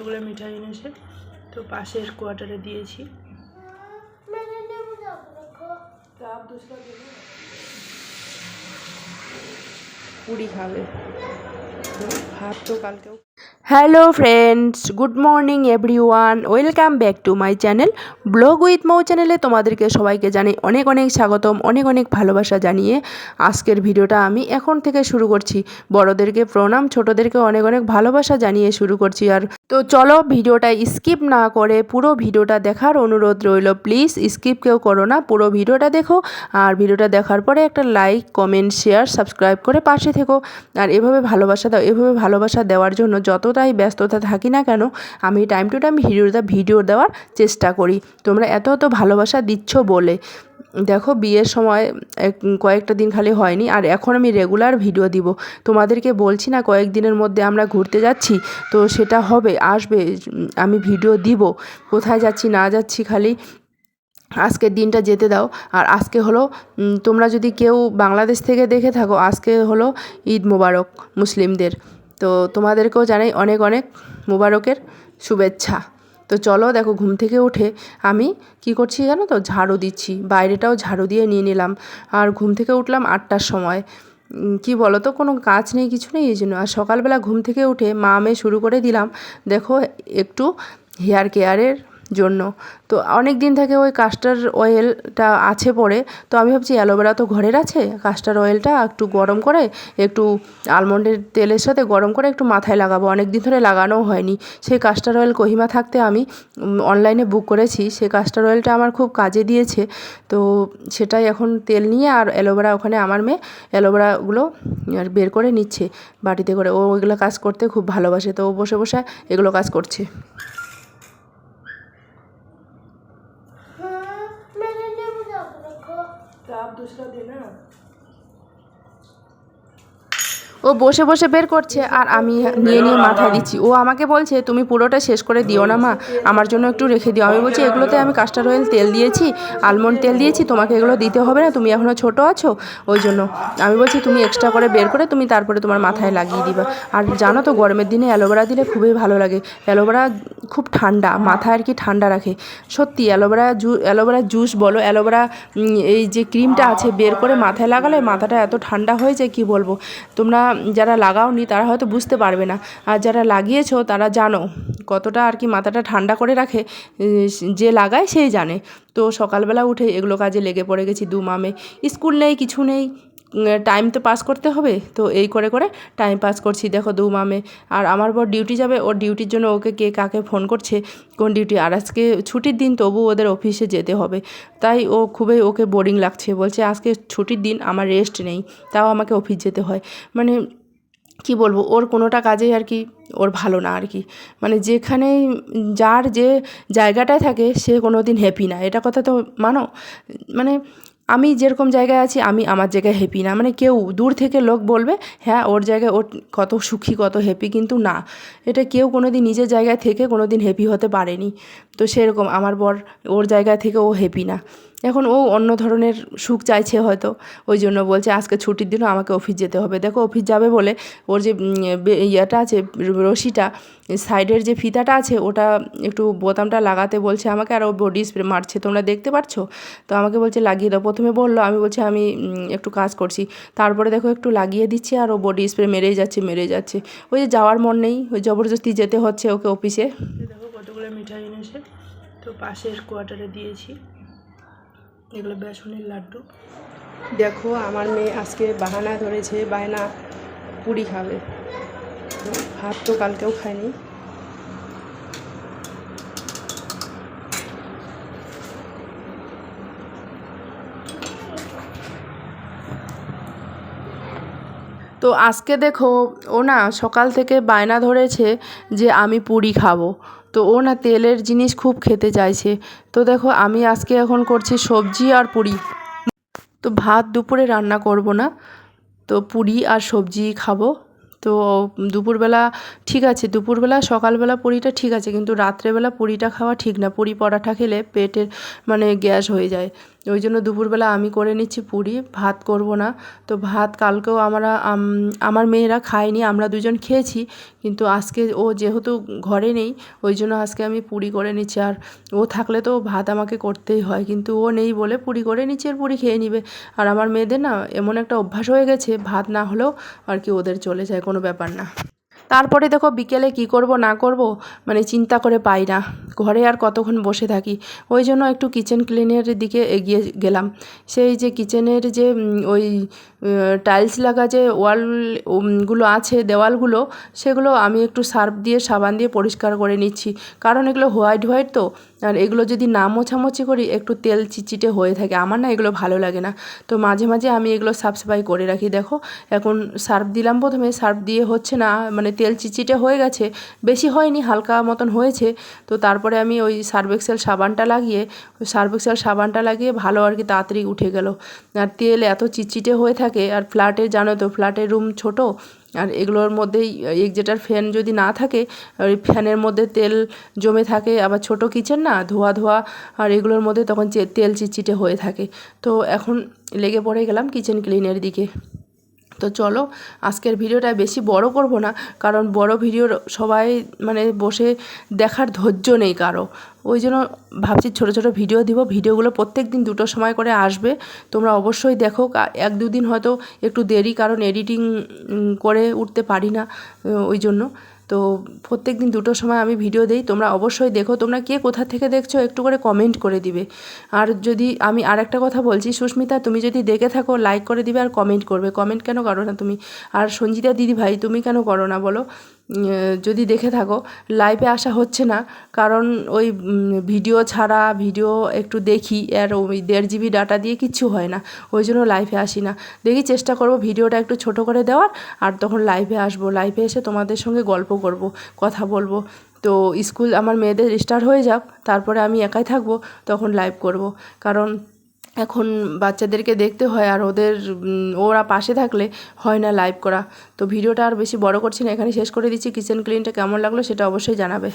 কতগুলো মিঠাই এনেছে? তো পাশের কোয়ার্টারে দিয়েছি। পুরি খাবে। ভাত তো কালকেও hello friends good morning everyone welcome back to my channel vlog with Mou চ্যানেলে তোমাদেরকে সবাইকে জানাই অনেক অনেক স্বাগতম, অনেক অনেক ভালোবাসা জানিয়ে আজকের ভিডিওটা আমি এখন থেকে শুরু করছি। বড়দেরকে প্রণাম, ছোটোদেরকে অনেক অনেক ভালোবাসা জানিয়ে শুরু করছি। আর তো চলো ভিডিওটা স্কিপ না করে পুরো ভিডিওটা দেখার অনুরোধ রইল। প্লিজ স্কিপ কেউ করো না, পুরো ভিডিওটা দেখো। আর ভিডিওটা দেখার পরে একটা লাইক কমেন্ট শেয়ার সাবস্ক্রাইব করে পাশে থেকো। আর এভাবে ভালোবাসা দাও, এভাবে ভালোবাসা দেওয়ার জন্য যতটাই ব্যস্ততা থাকি না কেন, আমি টাইম টু টাইম ভিডিওটা ভিডিও দেওয়ার চেষ্টা করি। তোমরা এত এত ভালোবাসা দিচ্ছ বলে। দেখো, বিয়ের সময় কয়েকটা দিন খালি হয়নি, আর এখন আমি রেগুলার ভিডিও দিব। তোমাদেরকে বলছি না, কয়েকদিনের মধ্যে আমরা ঘুরতে যাচ্ছি, তো সেটা হবে, আসবে, আমি ভিডিও দিব। কোথায় যাচ্ছি, না যাচ্ছি খালি আজকের দিনটা যেতে দাও। আর আজকে হলো তোমরা যদি কেউ বাংলাদেশ থেকে দেখে থাকো, আজকে হলো ঈদ মোবারক মুসলিমদের। তো তোমাদেরকেও জানাই অনেক অনেক মোবারকের শুভেচ্ছা। তো চলো দেখো ঘুম থেকে উঠে আমি কি করছি জানো তো? ঝাড়ু দিচ্ছি। বাইরেটাও ঝাড়ু দিয়ে নিয়ে নিলাম। আর ঘুম থেকে উঠলাম আটটার সময়। কি বলো তো কোনো কাজ নেই, কিছু নেই এই জন্য। আর সকালবেলা ঘুম থেকে উঠে মা আমি শুরু করে দিলাম। দেখো একটু হেয়ার কেয়ারের জন্য। তো অনেক দিন থেকে ওই কাস্টার অয়েলটা আছে পড়ে। তো আমি ভাবছি অ্যালোভেরা তো ঘরের আছে। কাস্টার অয়েলটা একটু গরম করে, একটু আলমন্ডের তেলের সাথে গরম করে একটু মাথায় লাগাবো। অনেক দিন ধরে লাগানোও হয়নি। সেই কাস্টার অয়েল কহিমা থাকতে আমি অনলাইনে বুক করেছি। সেই কাস্টার অয়েলটা আমার খুব কাজে দিয়েছে। তো সেটাই এখন তেল নিয়ে আর অ্যালোভেরা ওখানে আমার মেয়ে অ্যালোভেরাগুলো আর বের করে নিচ্ছে বাটিতে করে। ও ওইগুলো কাজ করতে খুব ভালোবাসে। তো বসে বসে এগুলো কাজ করছে। तो आप दूसरा देना ও বসে বসে বের করছে আর আমি নিয়ে নিয়ে মাথায় দিচ্ছি। ও আমাকে বলছে, তুমি পুরোটা শেষ করে দিও না মা, আমার জন্য একটু রেখে দিও। আমি বলছি, এগুলোতে আমি কাস্টার অয়েল তেল দিয়েছি আলমন্ড তেল দিয়েছি, তোমাকে এগুলো দিতে হবে না, তুমি এখনও ছোটো আছো, ওই জন্য। আমি বলছি, তুমি এক্সট্রা করে বের করে, তুমি তারপরে তোমার মাথায় লাগিয়ে দিবা। আর জানো তো, গরমের দিনে অ্যালোভেরা দিলে খুবই ভালো লাগে। অ্যালোভেরা খুব ঠান্ডা, মাথায় আর কি ঠান্ডা রাখে। সত্যি, অ্যালোভেরা জু, অ্যালোভেরা জুস বলো, অ্যালোভেরা এই যে ক্রিমটা আছে, বের করে মাথায় লাগালে মাথাটা এত ঠান্ডা হয়ে যায়, কি বলব? তোমরা যারা লাগাওনি তারা হয়তো বুঝতে পারবে না। আর যারা লাগিয়েছো তারা জানো কতটা আর কি মাথাটা ঠান্ডা করে রাখে যে লাগায় সেই জানে। তো সকালবেলা উঠে এগুলো কাজে লেগে পড়ে গেছি দু মামে। স্কুল নেই, কিছু নেই টাইম তো পাস করতে হবে, তো এই করে করে টাইম পাস করছি। দেখো দু মামে, আর আমার বর ডিউটি যাবে, ওর ডিউটির জন্য ওকে কে কাকে ফোন করছে, কোন ডিউটি আর আজকে ছুটির দিন তবু ওদের অফিসে যেতে হবে। তাই ও খুবই ওকে বোরিং লাগছে, বলছে আজকে ছুটির দিন আমার রেস্ট নেই, তাও আমাকে অফিস যেতে হয়। মানে কি বলব, ওর কোনোটা কাজেই আর কি, ওর ভালো না আর কি। মানে যেখানেই যার যে জায়গাটায় থাকে, সে কোনো দিন হ্যাপি না। এটা কথা তো মানো? মানে আমি যেরকম জায়গায় আছি, আমি আমার জায়গায় হ্যাপি না। মানে কেউ দূর থেকে লোক বলবে হ্যাঁ ওর জায়গায় ওর কত সুখী, কত হ্যাপি কিন্তু না। এটা কেউ কোনো দিন নিজের জায়গায় থেকে কোনো দিন হ্যাপি হতে পারেনি। তো সেরকম, আমার বর ওর জায়গা থেকে ও হ্যাপি না। এখন ও অন্য ধরনের সুখ চাইছে হয়তো, ওই জন্য বলছে, আজকে ছুটির দিনও আমাকে অফিস যেতে হবে। দেখো, অফিস যাবে বলে ওর যে ইয়েটা আছে, রশিটা, সাইডের যে ফিতাটা আছে, ওটা একটু বোতামটা লাগাতে বলছে আমাকে, আর ও বডি স্প্রে মারছে, তোমরা দেখতে পারছ তো আমাকে বলছে, লাগিয়ে দাও। প্রথমে বলল, আমি বলছি, আমি একটু কাজ করছি। তারপরে দেখো, একটু লাগিয়ে দিচ্ছি, আর ও বডি স্প্রে মেরেই যাচ্ছে মেরেই যাচ্ছে। ওই যে যাওয়ার মন নেই, ওই জবরদস্তি যেতে হচ্ছে ওকে অফিসে। দেখো কতগুলো মিঠাই এনেছে, তো পাশের কোয়ার্টারে দিয়েছি। এগুলো বেসনের লাড্ডু। দেখো, আমার মেয়ে আজকে বাহানা ধরেছে বায়না পুরি খাবে। ভাত তো কালকেও খায়নি। তো আজকে দেখো, ও না সকাল থেকে বায়না ধরেছে যে আমি পুরি খাব। তো ও না তেলের জিনিস খুব খেতে চাইছে। তো দেখো, আমি আজকে এখন করছি সবজি আর পুরি। তো ভাত দুপুরে রান্না করব না। তো পুরি আর সবজি খাব। তো দুপুরবেলা ঠিক আছে, দুপুরবেলা, সকালবেলা পুরিটা ঠিক আছে, কিন্তু রাত্রেবেলা পুরিটা খাওয়া ঠিক না। পুরি পরাঠা খেলে পেটের মানে গ্যাস হয়ে যায়। ওই জন্য দুপুরবেলা আমি করে নিচ্ছি পুরি, ভাত করব না। তো ভাত কালকেও আমরা আমার মেয়েরা খায়নি, আমরা দুজন খেয়েছি, কিন্তু আজকে ও যেহেতু ঘরে নেই, ওই জন্য আজকে আমি পুরি করে নিচ্ছি। আর ও থাকলে তো ভাত আমাকে করতেই হয়, কিন্তু ও নেই বলে পুরি করে নিচ্ছি আর পুরি খেয়ে নিবে। আর আমার মেয়েদের না এমন একটা অভ্যাস হয়ে গেছে, ভাত না হলেও আর কি ওদের চলে যায়, কোনো ব্যাপার না। তারপরে দেখো বিকেলে কি করব, না করব মানে চিন্তা করে পাই না। ঘরে আর কতক্ষণ বসে থাকি? ওই জন্য একটু কিচেন ক্লিনের দিকে এগিয়ে গেলাম। সেই যে কিচেনের যে ওই টাইলস লাগা যে ওয়ালগুলো আছে, দেওয়ালগুলো, সেগুলো আমি একটু সার্ফ দিয়ে, সাবান দিয়ে পরিষ্কার করে নিচ্ছি। কারণ এগুলো হোয়াইট হোয়াইট তো আর এগুলো যদি না মোছামোছি করি, একটু তেল চিচিটে হয়ে থাকে। আমার না এগুলো ভালো লাগে না। তো মাঝে মাঝে আমি এগুলো সাফ সাফাই করে রাখি। দেখো, এখন সার্ফ দিলাম প্রথমে। সার্ফ দিয়ে হচ্ছে না মানে তেল চিচিটে হয়ে গেছে। বেশি হয়নি, হালকা মতন হয়েছে। তো তারপরে আমি ওই সার্ফ এক্সেল সাবানটা লাগিয়ে ওই সার্ফ সাবানটা লাগিয়ে ভালো আর কি তাড়াতাড়ি উঠে গেল। আর তেল এত চিটচিটে হয়ে থাকে। আর ফ্ল্যাটে জানো তো, ফ্ল্যাটের রুম ছোট। আর এগুলোর মধ্যেই এক্সেটার ফ্যান যদি না থাকে ওই ফ্যানের মধ্যে তেল জমে থাকে, আবার ছোট কিচেন না, ধোয়া ধোয়া, আর এগুলোর মধ্যে তখন তেল চিটচিটে হয়ে থাকে। তো এখন লেগে পড়ে গেলাম কিচেন ক্লিনের দিকে। তো চলো, আজকের ভিডিওটা বেশি বড় করব না, কারণ বড় ভিডিও সবাই মানে বসে দেখার ধৈর্য নেই কারও। ওই জন্য ভাবছি ছোট ছোট ভিডিও দিব, ভিডিওগুলো প্রত্যেক দিন দুটো সময় করে আসবে। তোমরা অবশ্যই দেখো এক দুদিন হয়তো একটু দেরি, কারণ এডিটিং করে উঠতে পারি না ওই জন্য। তো প্রত্যেক দিন দুটোর সময় আমি ভিডিও দিই। তোমরা অবশ্যই দেখো। তোমরা কে কোথা থেকে দেখছ একটু করে কমেন্ট করে দিবে। আর যদি আমি আর একটা কথা বলছি, সুস্মিতা, তুমি যদি দেখে থাকো লাইক করে দিবে আর কমেন্ট করবে। কমেন্ট কেন করো না তুমি? আর সঞ্জিতা দিদি ভাই তুমি কেন করো না বলো? যদি দেখে থাকো লাইভে আসা হচ্ছে না। কারণ ওই ভিডিও ছাড়া ভিডিও একটু দেখি, আর ওই দেড় জিবি ডাটা দিয়ে কিচ্ছু হয় না। ওই জন্য লাইভে আসি না। দেখি চেষ্টা করব ভিডিওটা একটু ছোট করে দেওয়ার, আর তখন লাইভে আসব। লাইভে এসে তোমাদের সঙ্গে গল্প করব, কথা বলব। তো স্কুল আমার মেয়েদের স্টার্ট হয়ে যাক, তারপরে আমি একাই থাকব, তখন লাইভ করব। কারণ এখন বাচ্চাদেরকে দেখতে হয় আর ওদের ওরা পাশে থাকলে হয় না লাইভ করা। তো ভিডিওটা আর বেশি বড় করছি না এখানে শেষ করে দিচ্ছি। কিচেন ক্লিনটা কেমন লাগল সেটা অবশ্যই জানাবে।